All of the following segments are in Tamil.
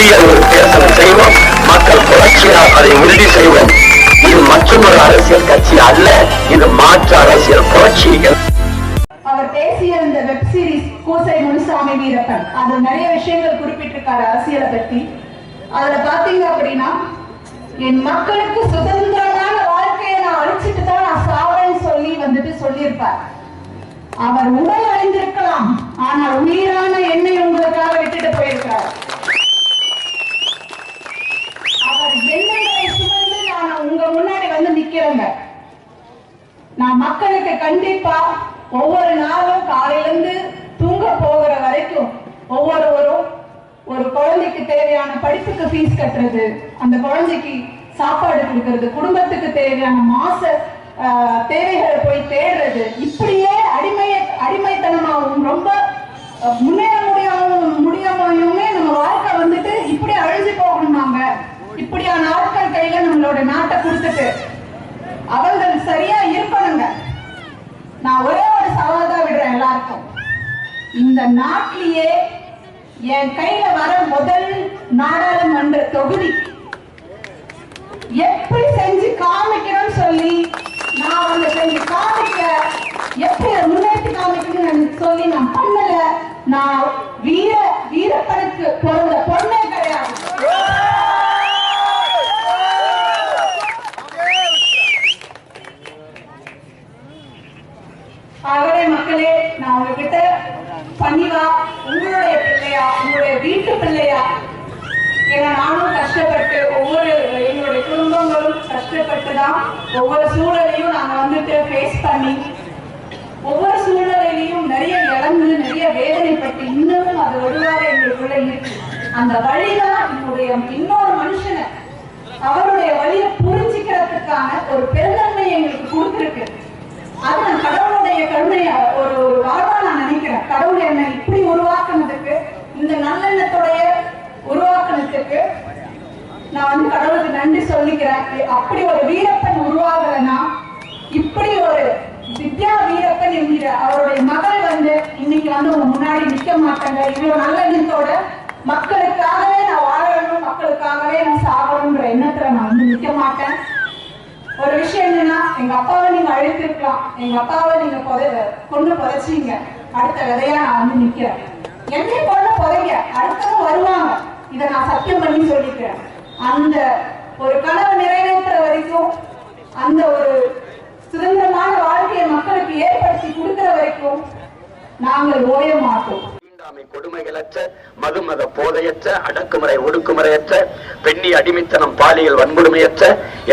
புதிய ஒரு தேசம் செய்வோம். மக்கள் புரட்சியால் அதை உறுதி செய்வோம். இது மற்றொரு அரசியல் கட்சி அல்ல இது மாற்று அரசியல் புரட்சிகள் அவர் பேசிய இந்த வெப் சீரிஸ் கூசை முனுசாமி வீரப்பன் அது நிறைய விஷயங்கள் குறிப்பிட்டிருக்காரு அரசியலை பத்தி அதுல பாத்தீங்க அப்படின்னா என் மக்களுக்கு சுதந்திரம் வாழ்க்கையை நான் அழிச்சிட்டு தான் நான் சாவேன்னு சொல்லி வந்துட்டு சொல்லியிருப்பார் அவர் உடல் அழிந்திருக்கலாம் ஆனால் உயிரான எண்ணெய் உங்களுக்காக விட்டுட்டு போயிருக்கார் அவர் எண்ணங்களை சுமந்து நான் உங்க முன்னாடி வந்து நிக்கிறேங்க நான் மக்களுக்கு கண்டிப்பா ஒவ்வொரு நாளும் காலையிலிருந்து தூங்க போகிற வரைக்கும் ஒவ்வொருவரும் ஒரு குழந்தைக்கு தேவையான படிப்புக்கு ஃபீஸ் கட்டுறது அந்த குழந்தைக்கு சாப்பாடு கொடுக்கறது குடும்பத்துக்கு தேவையான மாச தேவைகளை போய் தேடுறது. இப்படியே அடிமை அடிமைத்தனமாகவும் ரொம்ப முன்னேற முடியாம முடியாமையுமே நம்ம வாழ்க்கை வந்துட்டு இப்படி அழிஞ்சு போகணுமாங்க இப்படியான ஆட்கள் கையில நம்மளோட நாட்டை கொடுத்துட்டு அவர்கள் சரியா இருக்கணுங்க நான் ஒரே ஒரு சவால் தான் விடுறேன் எல்லாருக்கும். இந்த நாட்டிலேயே என் கையில வர முதல் நாடாளுமன்ற தொகுதி. எப்படி செஞ்சு காமிக்கணும்னு சொல்லி நான் அவங்க செஞ்சு காமிக்க எப்படி முன்னேற்றி காமிக்கணும்னு சொல்லி நான் பண்ணல நான் வீர வீரப்பனுக்கு பிறந்த பொண்ணே கிடையாது ஆகவே மக்களே நான் உங்ககிட்ட பணிவா உங்களுடைய பிள்ளையா உங்களுடைய வீட்டு பிள்ளையா ஏன்னா நானும் கஷ்டப்பட்டு ஒவ்வொரு எங்களுடைய குடும்பங்களும் கஷ்டப்பட்டு தான் ஒவ்வொரு சூழலையும் நாங்க வந்துட்டு ஃபேஸ் பண்ணி ஒவ்வொரு சூழ்நிலையிலையும் நிறைய இழந்து நிறைய வேதனைப்பட்டு இன்னமும் அது ஒருவாறு எங்களுக்குள்ள இருக்கு. அந்த வழிதான் என்னுடைய இன்னொரு மனுஷனை அவருடைய வழியை புரிஞ்சுக்கிறதுக்கான ஒரு பெருந்தன்மை எங்களுக்கு கொடுத்துருக்கு. அது நான் கடவுளுடைய கருணைய ஒரு ஒரு வாழ்வா நான் நினைக்கிறேன். கடவுள் என்னை இப்படி உருவாக்குனதுக்கு இந்த நல்லெண்ணத்துடைய உருவாக்குனதுக்கு நான் வந்து கடவுளுக்கு நன்றி சொல்லிக்கிறேன். அப்படி ஒரு வீரப்பன் உருவாகலைன்னா இப்படி ஒரு வித்யா வீரப்பன் என்கிற அவருடைய மகள் வந்து இன்னைக்கு வந்து முன்னாடி நிக்க மாட்டாங்க. இவ்வளவு நல்ல எண்ணத்தோட மக்களுக்காகவே நான் வாழணும் மக்களுக்காகவே நான் சாகணுன்ற எண்ணத்துல நான் வந்து நிக்க மாட்டேன் ஒரு விஷயம் என்னன்னா எங்க அப்பாவை நீங்க அழைத்திருக்கலாம். எங்க அப்பாவை நீங்க புதை கொண்டு புதைச்சிங்க. அடுத்த விதையா நான் வந்து நிக்கிறேன். என்னை கொண்டு புதைங்க. அடுத்தவங்க வருவாங்க. இதை நான் சத்தியம் பண்ணி சொல்லிக்கிறேன். அந்த ஒரு கனவை நிறைவேற்ற வரைக்கும் அந்த ஒரு சுதந்திரமான வாழ்க்கையை மக்களுக்கு ஏற்படுத்தி கொடுக்கிற வரைக்கும் நாங்கள் ஓய மாட்டோம். தீண்டாமை கொடுமைகளற்ற மதுமத போதையற்ற அடக்குமுறை ஒடுக்குமுறையற்ற பெண்ணி அடிமைத்தனம் பாலியல் வன்கொடுமையற்ற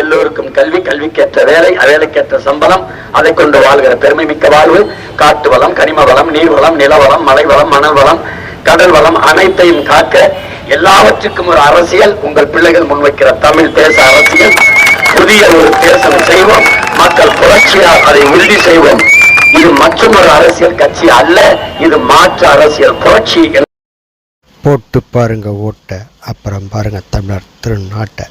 எல்லோருக்கும் கல்வி கல்விக்கேற்ற வேலை வேலைக்கேற்ற சம்பளம் அதை கொண்டு வாழ்கிற பெருமை மிக்க வாழ்வு காட்டு வளம் கனிம வளம் நீர் வளம் நிலவளம் மலை வளம் மணல் வளம் கடல் வளம் அனைத்தையும் காக்க எல்லாவற்றுக்கும் ஒரு அரசியல் உங்கள் பிள்ளைகள் முன்வைக்கிற தமிழ் தேச அரசியல். புதிய ஒரு தேசம் செய்வோம் மக்கள் புரட்சியால் அதை உறுதி செய்வோம். இது மற்றொரு அரசியல் கட்சி அல்ல இது மாற்று அரசியல் புரட்சி போட்டு பாருங்க ஓட்டை அப்புறம் பாருங்க தமிழர் திருநாட்டை.